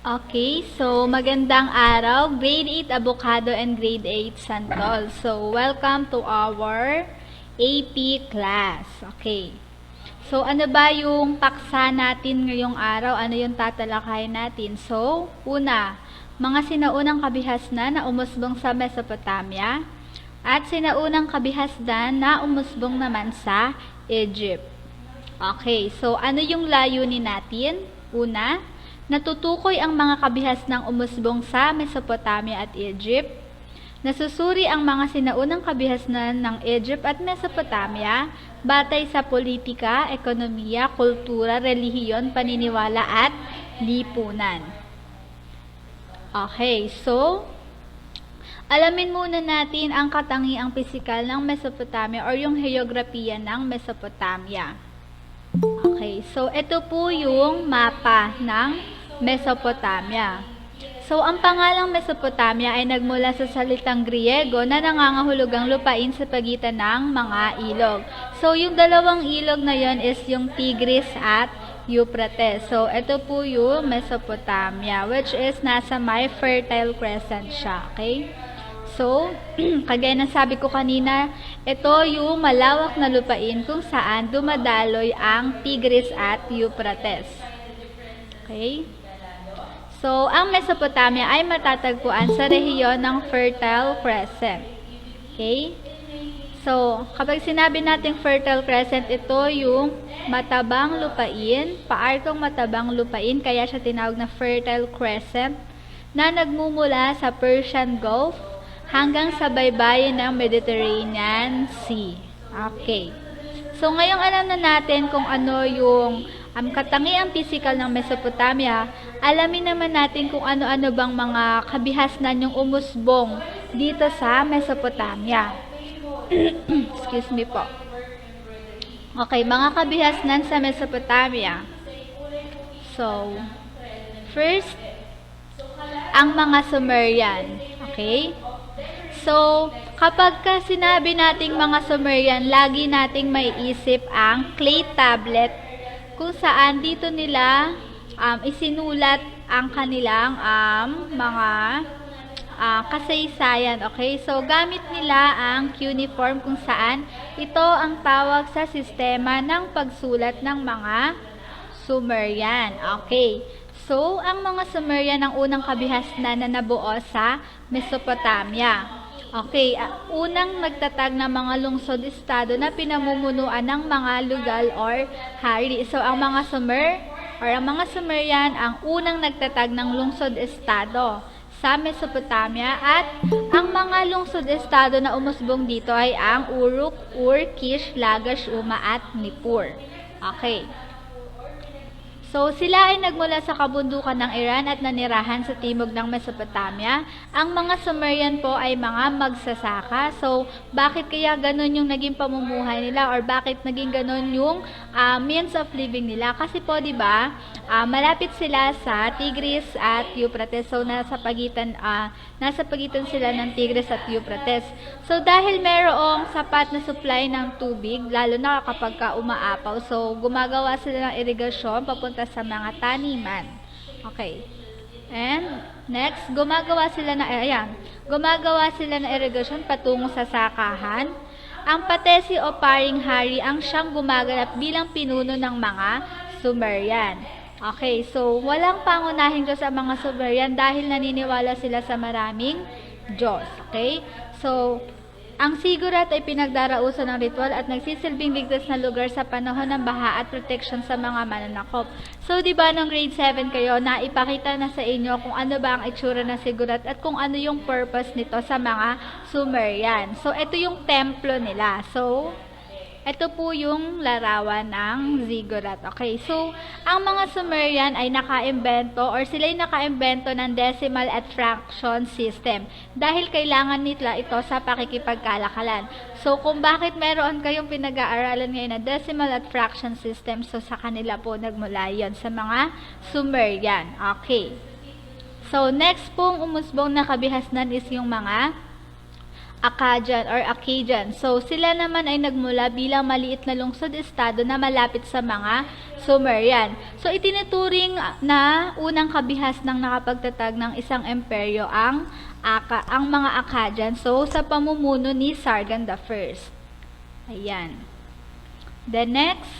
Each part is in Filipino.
Okay, so magandang araw, grade 8 Avocado and grade 8 Santol. So, welcome to our AP class. Okay. So, ano ba yung paksa natin ngayong araw? Ano yung tatalakayin natin? So, una, mga sinaunang kabihasnan na umusbong sa Mesopotamia at sinaunang kabihasnan na umusbong naman sa Egypt. Okay, so ano yung layunin natin? Una, natutukoy ang mga kabihas ng umusbong sa Mesopotamia at Egypt. Nasusuri ang mga sinaunang kabihasnan ng Egypt at Mesopotamia batay sa politika, ekonomiya, kultura, relihiyon, paniniwala at lipunan. Okay, so alamin muna natin ang katangiang pisikal ng Mesopotamia or yung heograpiya ng Mesopotamia. Okay, so ito po yung mapa ng Mesopotamia. So, ang pangalang Mesopotamia ay nagmula sa salitang Griego na nangangahulugang lupain sa pagitan ng mga ilog. So, yung dalawang ilog na yon is yung Tigris at Euphrates. So, ito po yung Mesopotamia, which is nasa may Fertile Crescent siya. Okay? So, kagaya ng sabi ko kanina, ito yung malawak na lupain kung saan dumadaloy ang Tigris at Euphrates. Okay? So, ang Mesopotamia ay matatagpuan sa rehiyon ng Fertile Crescent. Okay? So, kapag sinabi nating Fertile Crescent, ito yung matabang lupain, paarkong matabang lupain, kaya siya tinawag na Fertile Crescent, na nagmumula sa Persian Gulf hanggang sa baybayin ng Mediterranean Sea. Okay. So, ngayong alam na natin kung ano yung um, katangiang physical ng Mesopotamia, alamin naman natin kung ano-ano bang mga kabihasnan yung umusbong dito sa Mesopotamia. Excuse me po. Okay, mga kabihasnan sa Mesopotamia. So, first, ang mga Sumerian. Okay? So, kapag ka sinabi nating mga Sumerian, lagi nating may isip ang clay tablet kung saan dito nila um, isinulat ang kanilang um, mga uh, kasaysayan. Okay? So, gamit nila ang cuneiform kung saan ito ang tawag sa sistema ng pagsulat ng mga Sumerian. Okay. So, ang mga Sumerian ang unang kabihasnan na nabuo sa Mesopotamia. Okay, uh, unang nagtatag ng mga lungsod-estado na pinamumunuan ng mga lugal or hari. So, ang mga Sumer or ang mga Sumerian ang unang nagtatag ng lungsod-estado sa Mesopotamia at ang mga lungsod-estado na umusbong dito ay ang Uruk, Ur, Kish, Lagash, Uma at Nippur. Okay. So, sila ay nagmula sa kabundukan ng Iran at nanirahan sa timog ng Mesopotamia. Ang mga Sumerian po ay mga magsasaka. So, bakit kaya ganun yung naging pamumuhay nila or bakit naging ganun yung uh, means of living nila? Kasi po, di ba, uh, malapit sila sa Tigris at Euphrates. So, nasa pagitan, uh, nasa pagitan sila ng Tigris at Euphrates. So, dahil merong sapat na supply ng tubig, lalo na kapag ka umaapaw, so, gumagawa sila ng irigasyon papunta sa mga taniman. Okay. And next, gumagawa sila na ayan, gumagawa sila ng irrigation patungo sa sakahan. Ang patesi o paring hari ang siyang gumaganap bilang pinuno ng mga Sumerian. Okay, so walang pangunahing Diyos ang mga Sumerian dahil naniniwala sila sa maraming Diyos. Okay? So, ang sigurat ay pinagdarausan ng ritual at nagsisilbing ligtas na lugar sa panahon ng baha at protection sa mga mananakop. So, di ba nung grade 7 kayo, na ipakita na sa inyo kung ano ba ang itsura ng sigurat at kung ano yung purpose nito sa mga Sumerian. So, ito yung templo nila. So, ito po yung larawan ng ziggurat. Okay, so, ang mga Sumerian ay nakaimbento or sila ay nakaimbento ng decimal at fraction system dahil kailangan nila ito sa pakikipagkalakalan. So, kung bakit meron kayong pinag-aaralan ngayon na decimal at fraction system, so sa kanila po nagmula yon sa mga Sumerian. Okay. So, next pong umusbong na kabihasnan is yung mga Akkadian or Akkadian. So, sila naman ay nagmula bilang maliit na lungsod-estado na malapit sa mga Sumerian. So, itinuturing na unang kabihas ng nakapagtatag ng isang imperyo ang Aka, ang mga Akkadian. So, sa pamumuno ni Sargon I. Ayan. The next,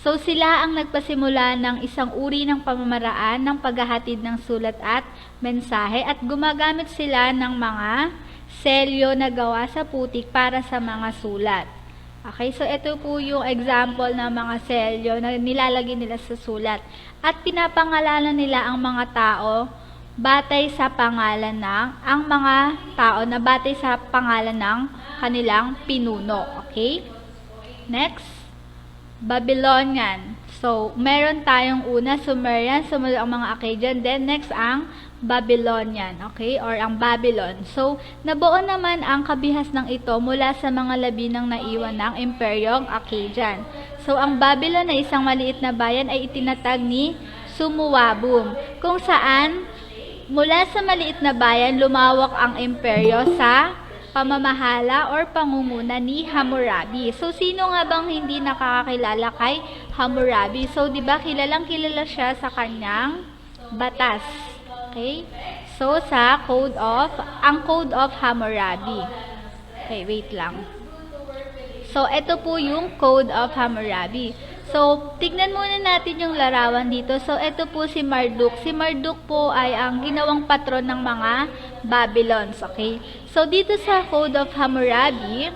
so sila ang nagpasimula ng isang uri ng pamamaraan ng paghahatid ng sulat at mensahe at gumagamit sila ng mga selyo na gawa sa putik para sa mga sulat. Okay, so ito po yung example ng mga selyo na nilalagay nila sa sulat. At pinapangalanan nila ang mga tao batay sa pangalan ng, ang mga tao na batay sa pangalan ng kanilang pinuno. Okay? Next, Babylonian. So, meron tayong una, Sumerian, sumunod ang mga Akkadian, then next ang Babylonian, okay? Or ang Babylon. So, nabuo naman ang kabihas ng ito mula sa mga labi ng naiwan ng Imperyong Akkadian. So, ang Babylon na isang maliit na bayan ay itinatag ni Sumuwabum, kung saan mula sa maliit na bayan lumawak ang imperyo sa pamamahala or pangunguna ni Hammurabi. So, sino nga bang hindi nakakakilala kay Hammurabi? So, di ba kilalang kilala siya sa kanyang batas. Okay? So, sa Code of, ang Code of Hammurabi. Okay, wait lang. So, ito po yung Code of Hammurabi. So, tignan muna natin yung larawan dito. So, ito po si Marduk. Si Marduk po ay ang ginawang patron ng mga Babylons. Okay? So, dito sa Code of Hammurabi,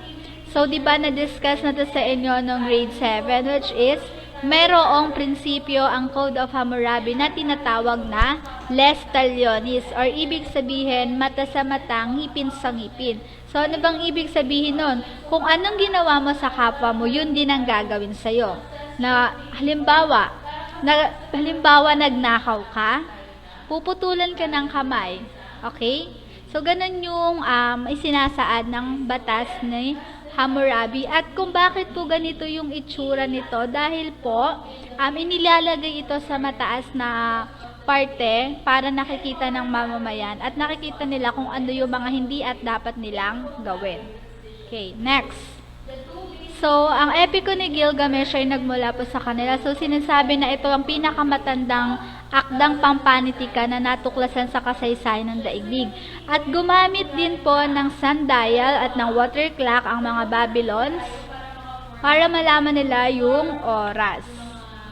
so, di ba na-discuss na to sa inyo nung grade 7, which is, merong prinsipyo ang Code of Hammurabi na tinatawag na les talionis or ibig sabihin mata sa mata, ngipin sa ngipin. So, ano bang ibig sabihin nun? Kung anong ginawa mo sa kapwa mo, yun din ang gagawin sa'yo. Na, halimbawa, na, halimbawa nagnakaw ka, puputulan ka ng kamay. Okay? So, ganun yung um, isinasaad ng batas ni Hammurabi. At kung bakit po ganito yung itsura nito, dahil po, um, inilalagay ito sa mataas na parte para nakikita ng mamamayan at nakikita nila kung ano yung mga hindi at dapat nilang gawin. Okay, next. So, ang epiko ni Gilgamesh ay nagmula po sa kanila. So, sinasabi na ito ang pinakamatandang akdang pampanitikan na natuklasan sa kasaysayan ng daigdig. At gumamit din po ng sundial at ng water clock ang mga Babylons para malaman nila yung oras.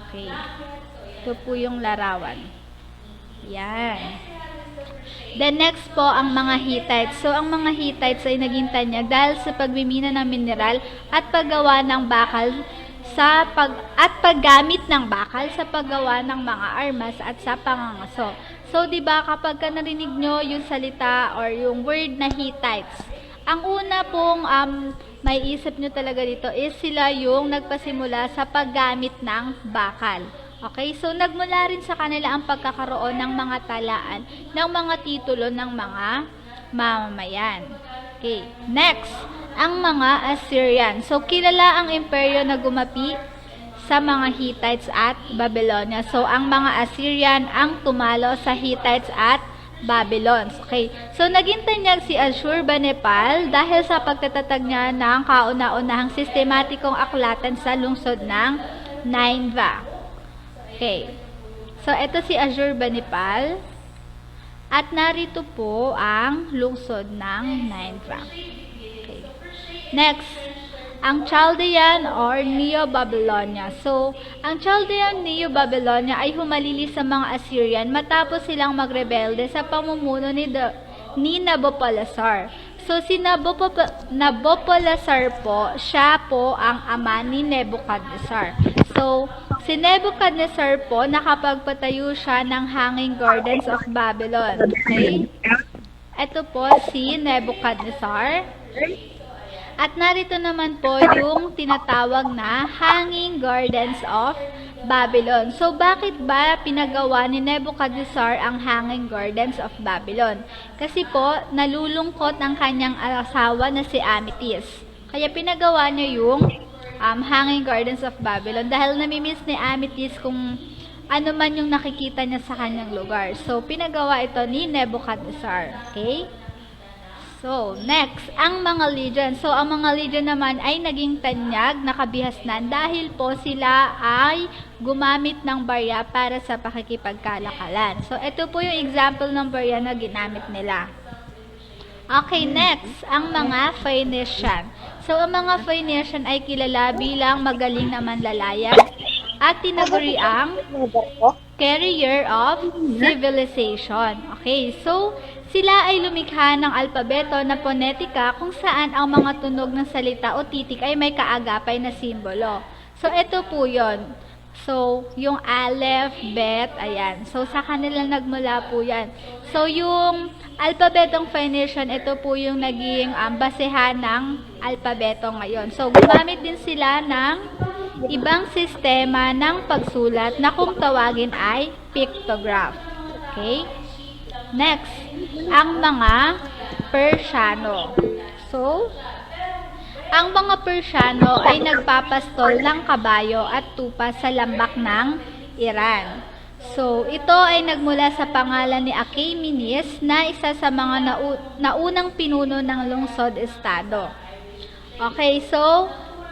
Okay. Ito po yung larawan. Yan. The next po ang mga Hittites. So, ang mga Hittites ay naging tanyag dahil sa pagmimina ng mineral at paggawa ng bakal sa pag at paggamit ng bakal sa paggawa ng mga armas at sa pangangaso. So, 'di ba kapag ka narinig nyo yung salita or yung word na Hittites, ang una pong um, may isip nyo talaga dito is sila yung nagpasimula sa paggamit ng bakal. Okay, so nagmula rin sa kanila ang pagkakaroon ng mga talaan ng mga titulo ng mga mamamayan. Okay, next, ang mga Assyrian. So kilala ang imperyo na gumapi sa mga Hittites at Babylonia. So ang mga Assyrian ang tumalo sa Hittites at Babylons. Okay. So, naging tanyag si Ashurbanipal dahil sa pagtatatag niya ng kauna-unahang sistematikong aklatan sa lungsod ng Nineveh. Okay. So, ito si Ashurbanipal. At narito po ang lungsod ng Nineveh. Okay. Next, ang Chaldean or Neo-Babylonia. So, ang Chaldean Neo-Babylonia ay humalili sa mga Assyrian matapos silang magrebelde sa pamumuno ni, The, ni Nabopolassar. So, si Nabopolassar po, siya po ang ama ni Nebuchadnezzar. So, si Nebuchadnezzar po, nakapagpatayo siya ng Hanging Gardens of Babylon. Okay? Ito po si Nebuchadnezzar. At narito naman po yung tinatawag na Hanging Gardens of Babylon. So, bakit ba pinagawa ni Nebuchadnezzar ang Hanging Gardens of Babylon? Kasi po, nalulungkot ang kanyang asawa na si Amethyst. Kaya pinagawa niya yung um, Hanging Gardens of Babylon dahil namimiss ni Amethyst kung ano man yung nakikita niya sa kanyang lugar. So, pinagawa ito ni Nebuchadnezzar. Okay? So, next, ang mga legion. So, ang mga legion naman ay naging tanyag, nakabihasnan dahil po sila ay gumamit ng barya para sa pakikipagkalakalan. So, ito po yung example ng barya na ginamit nila. Okay, next, ang mga Phoenician. So, ang mga Phoenician ay kilala bilang magaling na manlalaya at tinaguri ang carrier of civilization. Okay, so sila ay lumikha ng alpabeto na ponetika kung saan ang mga tunog ng salita o titik ay may kaagapay na simbolo. So, ito po yon. So, yung aleph, bet, ayan. So, sa kanila nagmula po yan. So, yung alpabetong Phoenician, ito po yung naging um, basehan ng alpabeto ngayon. So, gumamit din sila ng ibang sistema ng pagsulat na kung tawagin ay pictograph. Okay? Next, ang mga Persiano. So, ang mga Persiano ay nagpapastol ng kabayo at tupa sa lambak ng Iran. So, ito ay nagmula sa pangalan ni Achaemenes na isa sa mga nau- naunang pinuno ng lungsod-estado. Okay, so,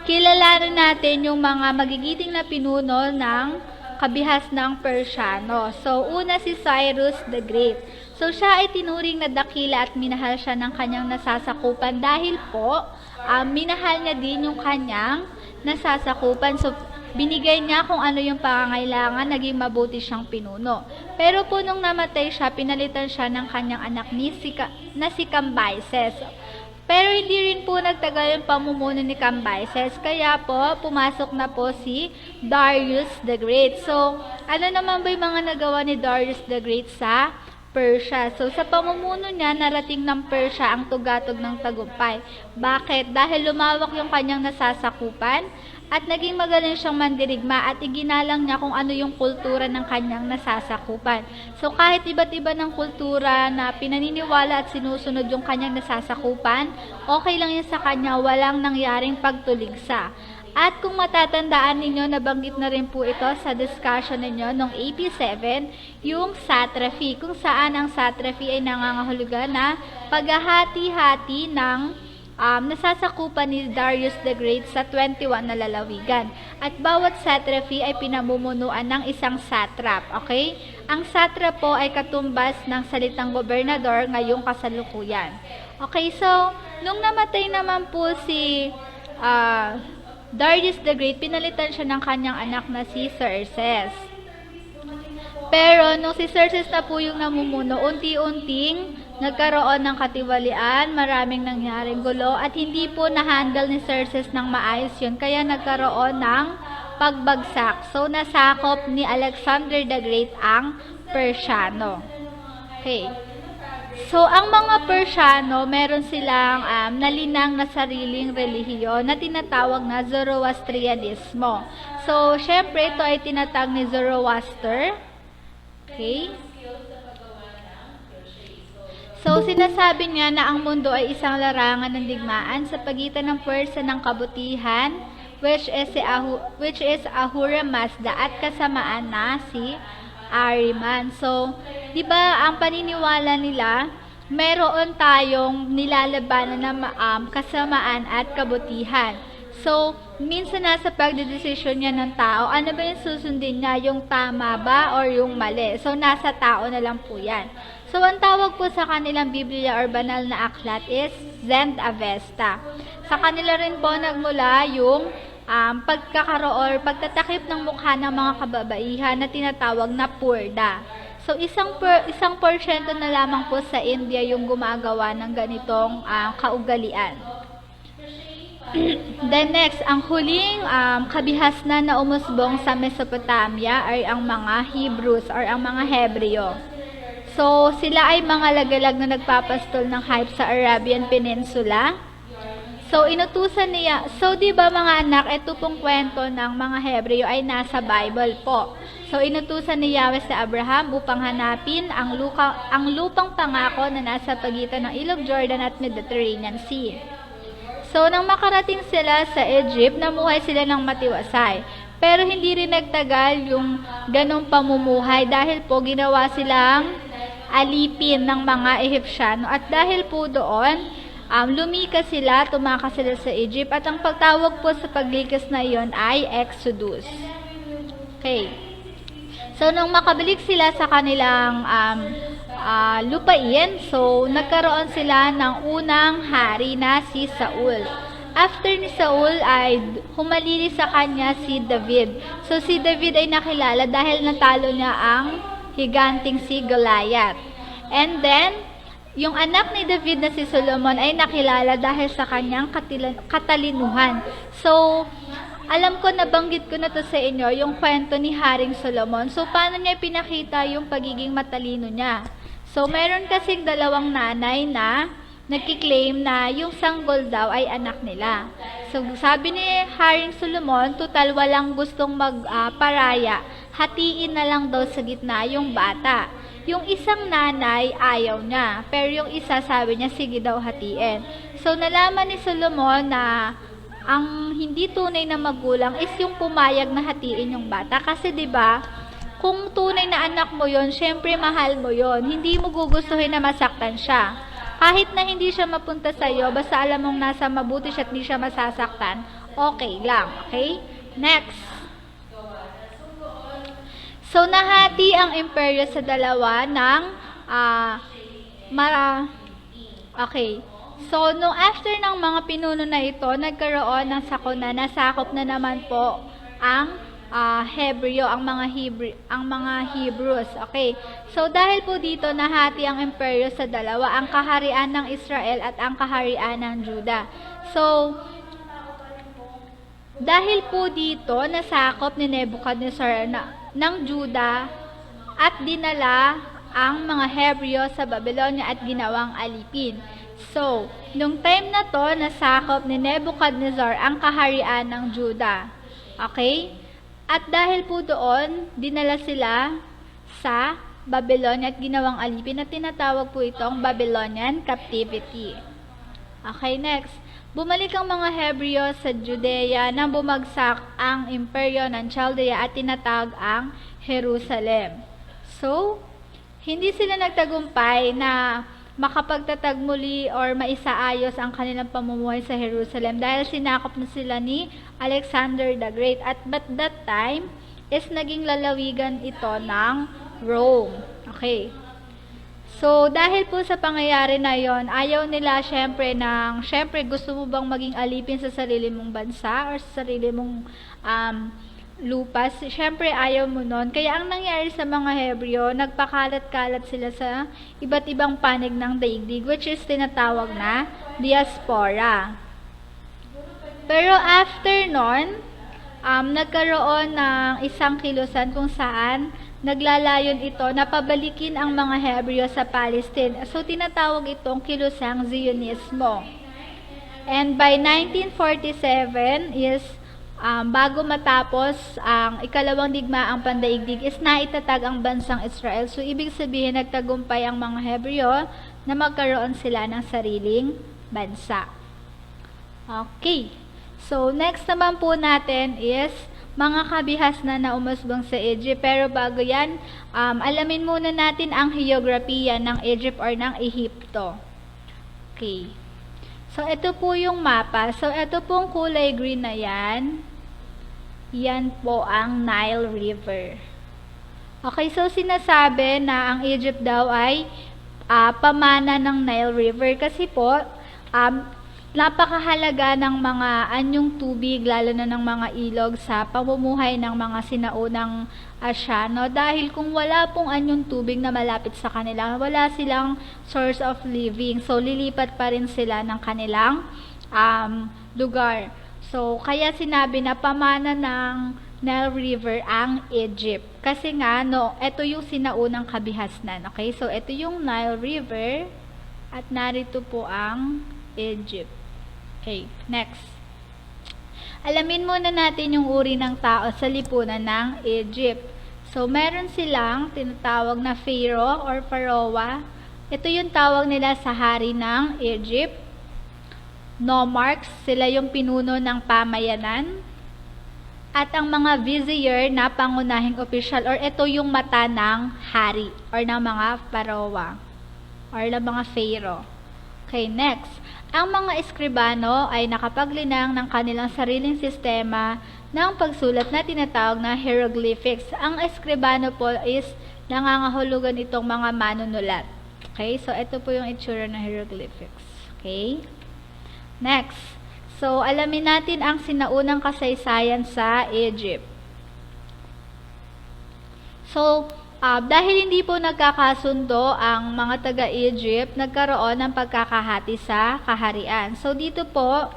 kilalanin natin yung mga magigiting na pinuno ng kabihas ng Persiano. So, una si Cyrus the Great. So, siya ay tinuring na dakila at minahal siya ng kanyang nasasakupan dahil po, ah, minahal niya din yung kanyang nasasakupan. So, binigay niya kung ano yung pangangailangan, naging mabuti siyang pinuno. Pero po nung namatay siya, pinalitan siya ng kanyang anak ni si, Ka- na si Cambyses. Pero hindi rin po nagtagal yung pamumuno ni Cambyses, kaya po pumasok na po si Darius the Great. So, ano naman ba yung mga nagawa ni Darius the Great sa Persia? So, sa pamumuno niya, narating ng Persia ang tugatog ng tagumpay. Bakit? Dahil lumawak yung kanyang nasasakupan at naging magaling siyang mandirigma at iginalang niya kung ano yung kultura ng kanyang nasasakupan. So kahit iba't iba ng kultura na pinaniniwala at sinusunod yung kanyang nasasakupan, okay lang yan sa kanya, walang nangyaring pagtuligsa. At kung matatandaan ninyo, nabanggit na rin po ito sa discussion ninyo noong AP7, yung satraphy, kung saan ang satraphy ay nangangahulugan na paghahati-hati ng um, nasasakupan ni Darius the Great sa 21 na lalawigan. At bawat satrapy ay pinamumunuan ng isang satrap, okay? Ang satrap po ay katumbas ng salitang gobernador ngayong kasalukuyan. Okay, so, nung namatay naman po si ah, Darius the Great, pinalitan siya ng kanyang anak na si Xerxes. Pero nung si Xerxes na po yung namumuno, unti-unting nagkaroon ng katiwalian, maraming nangyaring gulo, at hindi po na-handle ni Xerxes ng maayos yun, kaya nagkaroon ng pagbagsak. So, nasakop ni Alexander the Great ang Persiano. Okay. So, ang mga Persiano, meron silang um, nalinang na sariling relihiyon na tinatawag na Zoroastrianismo. So, syempre, ito ay tinatag ni Zoroaster. Okay? So, sinasabi niya na ang mundo ay isang larangan ng digmaan sa pagitan ng pwersa ng kabutihan, which is, si Ahu, which is Ahura Mazda, at kasamaan na si Ariman. So, di ba ang paniniwala nila, meron tayong nilalabanan na um, kasamaan at kabutihan. So, minsan nasa pagdedesisyon niya ng tao, ano ba yung susundin niya, yung tama ba or yung mali? So, nasa tao na lang po yan. So, ang tawag po sa kanilang Biblia or banal na aklat is Zend Avesta. Sa kanila rin po nagmula yung um, pagkakaroon pagtatakip ng mukha ng mga kababaihan na tinatawag na purda. So, isang per, isang porsyento na lamang po sa India yung gumagawa ng ganitong um, kaugalian. Then next, ang huling um, kabihasnan na umusbong sa Mesopotamia ay ang mga Hebrews or ang mga Hebreo. So, sila ay mga lagalag na nagpapastol ng hype sa Arabian Peninsula. So, inutusan niya, so di ba mga anak, ito pong kwento ng mga Hebreo ay nasa Bible po. So, inutusan ni Yahweh sa Abraham upang hanapin ang, luka, ang lupang pangako na nasa pagitan ng Ilog Jordan at Mediterranean Sea. So, nang makarating sila sa Egypt, namuhay sila ng matiwasay. Pero hindi rin nagtagal yung ganong pamumuhay dahil po ginawa silang alipin ng mga Ehipsyano. At dahil po doon, um, lumikas sila, tumakas sila sa Egypt. At ang pagtawag po sa paglikas na iyon ay Exodus. Okay. So, nung makabalik sila sa kanilang um, ah, lupain, so, nagkaroon sila ng unang hari na si Saul. After ni Saul ay humalili sa kanya si David. So, si David ay nakilala dahil natalo niya ang higanting si Goliath. And then, yung anak ni David na si Solomon ay nakilala dahil sa kanyang katalinuhan. So, alam ko nabanggit ko na to sa inyo, yung kwento ni Haring Solomon. So, paano niya pinakita yung pagiging matalino niya? So, meron kasing dalawang nanay na nagkiklaim na yung sanggol daw ay anak nila. So, sabi ni Haring Solomon, total walang gustong magparaya, hatiin na lang daw sa gitna yung bata. Yung isang nanay, ayaw niya. Pero yung isa, sabi niya, sige daw hatiin. So, nalaman ni Solomon na ang hindi tunay na magulang is yung pumayag na hatiin yung bata. Kasi 'di ba kung tunay na anak mo yon syempre mahal mo yon Hindi mo gugustuhin na masaktan siya. Kahit na hindi siya mapunta sa iyo, basta alam mong nasa mabuti siya at hindi siya masasaktan, okay lang. Okay? Next. So, nahati ang imperyo sa dalawa ng ah mara Okay. So, no after ng mga pinuno na ito, nagkaroon ng sakuna, nasakop na naman po ang ah, Hebreo, ang mga Hebrew, ang mga Hebrews. Okay. So, dahil po dito nahati ang imperyo sa dalawa, ang kaharian ng Israel at ang kaharian ng Juda. So, dahil po dito, nasakop ni Nebuchadnezzar na, ng Juda at dinala ang mga Hebreo sa Babylonia at ginawang alipin. So, nung time na to, nasakop ni Nebuchadnezzar ang kaharian ng Juda. Okay? At dahil po doon, dinala sila sa Babylonia at ginawang alipin at tinatawag po itong Babylonian captivity. Okay, next. Bumalik ang mga Hebreo sa Judea nang bumagsak ang imperyo ng Chaldea at tinatag ang Jerusalem. So, hindi sila nagtagumpay na makapagtatag muli or maisaayos ang kanilang pamumuhay sa Jerusalem dahil sinakop na sila ni Alexander the Great. At but that time is naging lalawigan ito ng Rome. Okay. So, dahil po sa pangyayari na yon, ayaw nila syempre ng, syempre gusto mo bang maging alipin sa sarili mong bansa or sa sarili mong um, lupa? Syempre ayaw mo nun. Kaya ang nangyari sa mga Hebreo, nagpakalat-kalat sila sa iba't ibang panig ng daigdig, which is tinatawag na diaspora. Pero after nun, um, nagkaroon ng isang kilusan kung saan naglalayon ito na pabalikin ang mga Hebreo sa Palestine. So, tinatawag itong kilusang Zionismo. And by 1947 is um, bago matapos ang ikalawang digmaang pandaigdig is naitatag ang bansang Israel. So, ibig sabihin nagtagumpay ang mga Hebreo na magkaroon sila ng sariling bansa. Okay. So, next naman po natin is mga kabihas na naumusbong sa Egypt. Pero bago yan, um, alamin muna natin ang geografiya ng Egypt or ng Ehipto. Okay. So, ito po yung mapa. So, ito pong kulay green na yan. Yan po ang Nile River. Okay, so sinasabi na ang Egypt daw ay ah, pamana ng Nile River kasi po um, napakahalaga ng mga anyong tubig lalo na ng mga ilog sa pamumuhay ng mga sinaunang Asyano dahil kung wala pong anyong tubig na malapit sa kanila, wala silang source of living. So lilipat pa rin sila ng kanilang um, lugar. So kaya sinabi na pamana ng Nile River ang Egypt. Kasi nga, no, ito yung sinaunang kabihasnan. Okay? So, ito yung Nile River at narito po ang Egypt. Okay, next. Alamin muna natin yung uri ng tao sa lipunan ng Egypt. So, meron silang tinatawag na Pharaoh or Pharaoh. Ito yung tawag nila sa hari ng Egypt. Nomarchs, sila yung pinuno ng pamayanan. at ang mga vizier na pangunahing opisyal or ito yung mata ng hari or ng mga parowa or ng mga pharaoh. Okay, next. Ang mga eskribano ay nakapaglinang ng kanilang sariling sistema ng pagsulat na tinatawag na hieroglyphics. Ang eskribano po is nangangahulugan itong mga manunulat. Okay, so ito po yung itsura ng hieroglyphics. Okay? Next. So, alamin natin ang sinaunang kasaysayan sa Egypt. So, ah, dahil hindi po nagkakasundo ang mga taga-Egypt, nagkaroon ng pagkakahati sa kaharian. So, dito po,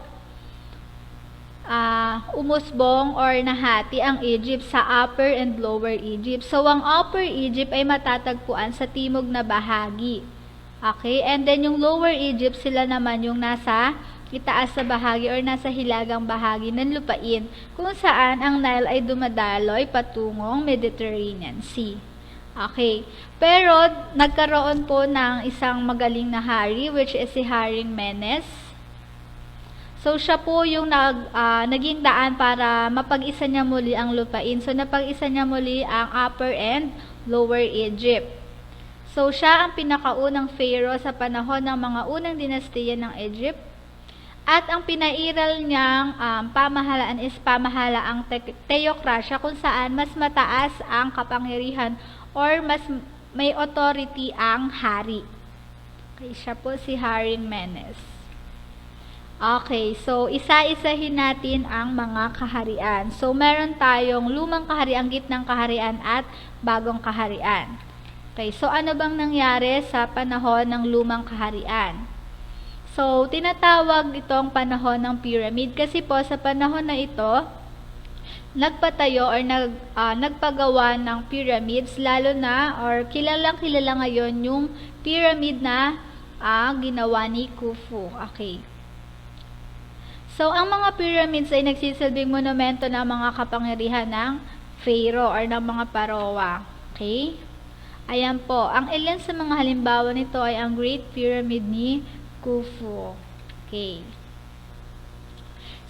ah, umusbong or nahati ang Egypt sa Upper and Lower Egypt. So, ang Upper Egypt ay matatagpuan sa timog na bahagi. Okay? And then, yung Lower Egypt, sila naman yung nasa itaas sa bahagi or nasa hilagang bahagi ng lupain kung saan ang Nile ay dumadaloy patungong Mediterranean Sea. Okay. Pero, nagkaroon po ng isang magaling na hari, which is si Haring Menes. So, siya po yung nag, ah, naging daan para mapag-isa niya muli ang lupain. So, napag-isa niya muli ang Upper and Lower Egypt. So, siya ang pinakaunang pharaoh sa panahon ng mga unang dinastiya ng Egypt. At ang pinairal niyang um, pamahalaan is pamahalaang te- theocracia kung saan mas mataas ang kapangyarihan or mas may authority ang hari. Okay, siya po si Haring Menes. Okay, so isa-isahin natin ang mga kaharian. So meron tayong lumang kaharian, gitnang kaharian at bagong kaharian. Okay, so ano bang nangyari sa panahon ng lumang kaharian? So, tinatawag itong panahon ng pyramid kasi po sa panahon na ito, nagpatayo or nag, ah, nagpagawa ng pyramids lalo na or kilalang kilala ngayon yung pyramid na ah, ginawa ni Khufu. Okay. So, ang mga pyramids ay nagsisilbing monumento ng mga kapangyarihan ng Pharaoh or ng mga parowa. Okay? Ayan po. Ang ilan sa mga halimbawa nito ay ang Great Pyramid ni Khufu. Okay.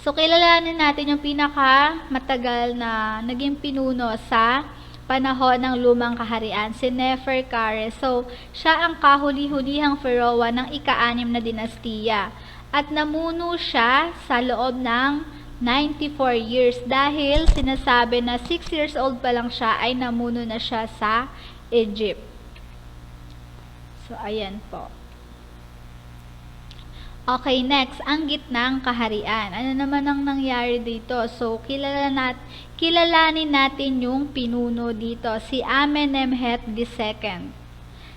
So, kilalanin natin yung pinaka matagal na naging pinuno sa panahon ng lumang kaharian, si Neferkare. So, siya ang kahuli-hulihang pharaoh ng ika-anim na dinastiya. At namuno siya sa loob ng 94 years dahil sinasabi na 6 years old pa lang siya ay namuno na siya sa Egypt. So, ayan po. Okay, next, ang gitnang kaharian. Ano naman ang nangyari dito? So, kilala nat kilalanin natin yung pinuno dito, si Amenemhet II.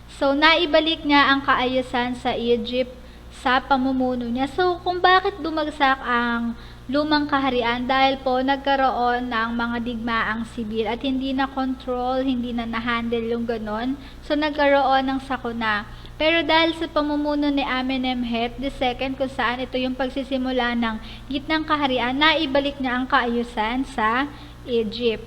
So, naibalik niya ang kaayusan sa Egypt sa pamumuno niya. So, kung bakit dumagsak ang lumang kaharian dahil po nagkaroon ng mga digmaang sibil at hindi na control, hindi na na-handle yung ganon. So, nagkaroon ng sakuna. Pero dahil sa pamumuno ni Amenemhet II kung saan ito yung pagsisimula ng gitnang kaharian, naibalik niya ang kaayusan sa Egypt.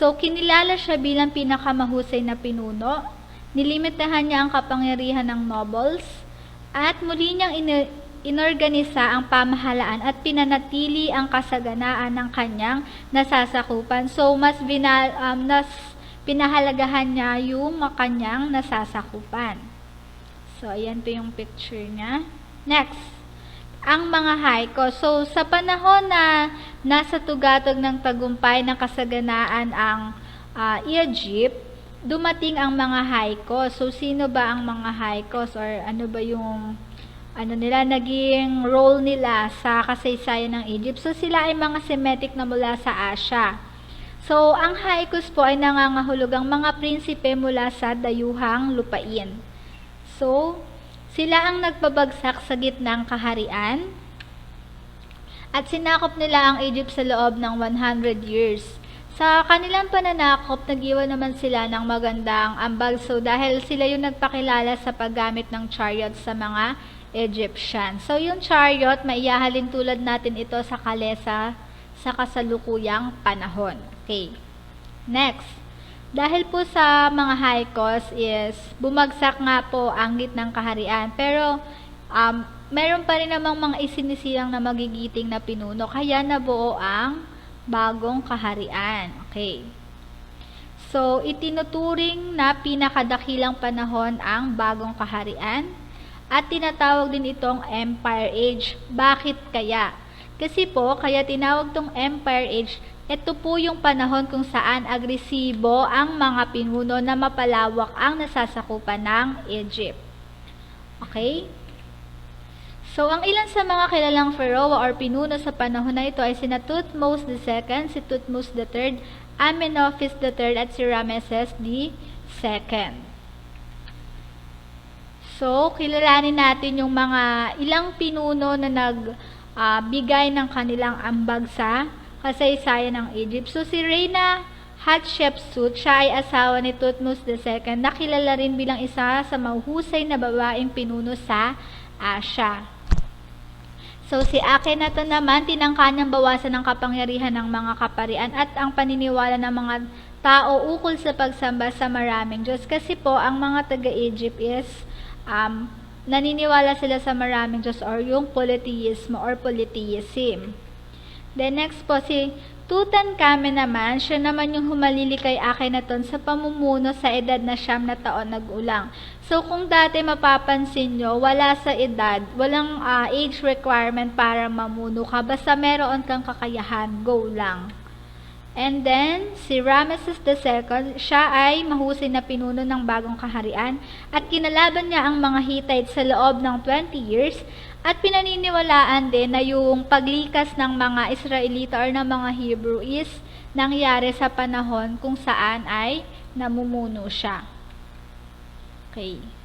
So, kinilala siya bilang pinakamahusay na pinuno. Nilimitahan niya ang kapangyarihan ng nobles at muli niyang in- inorganisa ang pamahalaan at pinanatili ang kasaganaan ng kanyang nasasakupan. So, mas binal, um, nas, pinahalagahan niya yung kanyang nasasakupan. So, ayan po yung picture niya. Next, ang mga haiko. So, sa panahon na nasa tugatog ng tagumpay ng kasaganaan ang ah, Egypt, dumating ang mga haiko. So, sino ba ang mga haikos or ano ba yung ano nila, naging role nila sa kasaysayan ng Egypt. So, sila ay mga Semitic na mula sa Asia. So, ang haikos po ay nangangahulugang mga prinsipe mula sa dayuhang lupain. So, sila ang nagpabagsak sa gitnang kaharian at sinakop nila ang Egypt sa loob ng 100 years. Sa kanilang pananakop, nag-iwan naman sila ng magandang ambag. So, dahil sila yung nagpakilala sa paggamit ng chariot sa mga Egyptian. So, yung chariot, maiyahalin tulad natin ito sa kalesa sa kasalukuyang panahon. Okay. Next. Dahil po sa mga high cost is bumagsak nga po ang gitnang kaharian. Pero um, meron pa rin namang mga isinisilang na magigiting na pinuno. Kaya nabuo ang bagong kaharian. Okay. So, itinuturing na pinakadakilang panahon ang bagong kaharian at tinatawag din itong Empire Age. Bakit kaya? Kasi po, kaya tinawag tong Empire Age, ito po yung panahon kung saan agresibo ang mga pinuno na mapalawak ang nasasakupan ng Egypt. Okay? So, ang ilan sa mga kilalang pharaoh or pinuno sa panahon na ito ay sina Thutmose II, si Thutmose III, Amenophis III, at si Ramesses II. So, kilalanin natin yung mga ilang pinuno na nagbigay ng kanilang ambag sa kasaysayan ng Egypt. So, si Reyna Hatshepsut, siya ay asawa ni Thutmose II, na kilala rin bilang isa sa mahusay na babaeng pinuno sa Asya. So, si Akhenaton naman, tinangka niyang bawasan ang kapangyarihan ng mga kaparian at ang paniniwala ng mga tao ukol sa pagsamba sa maraming Diyos. Kasi po, ang mga taga-Egypt is, um, naniniwala sila sa maraming Diyos or yung polytheism or polytheism. Then next po, si Tutankhamen naman, siya naman yung humalili kay Akhenaton sa pamumuno sa edad na siyam na taon nag-ulang. So, kung dati mapapansin nyo, wala sa edad, walang ah, age requirement para mamuno ka, basta meron kang kakayahan, go lang. And then, si Ramesses II, siya ay mahusay na pinuno ng bagong kaharian. At kinalaban niya ang mga Hittite sa loob ng 20 years at pinaniniwalaan din na yung paglikas ng mga Israelita or ng mga Hebrew is nangyari sa panahon kung saan ay namumuno siya. Okay.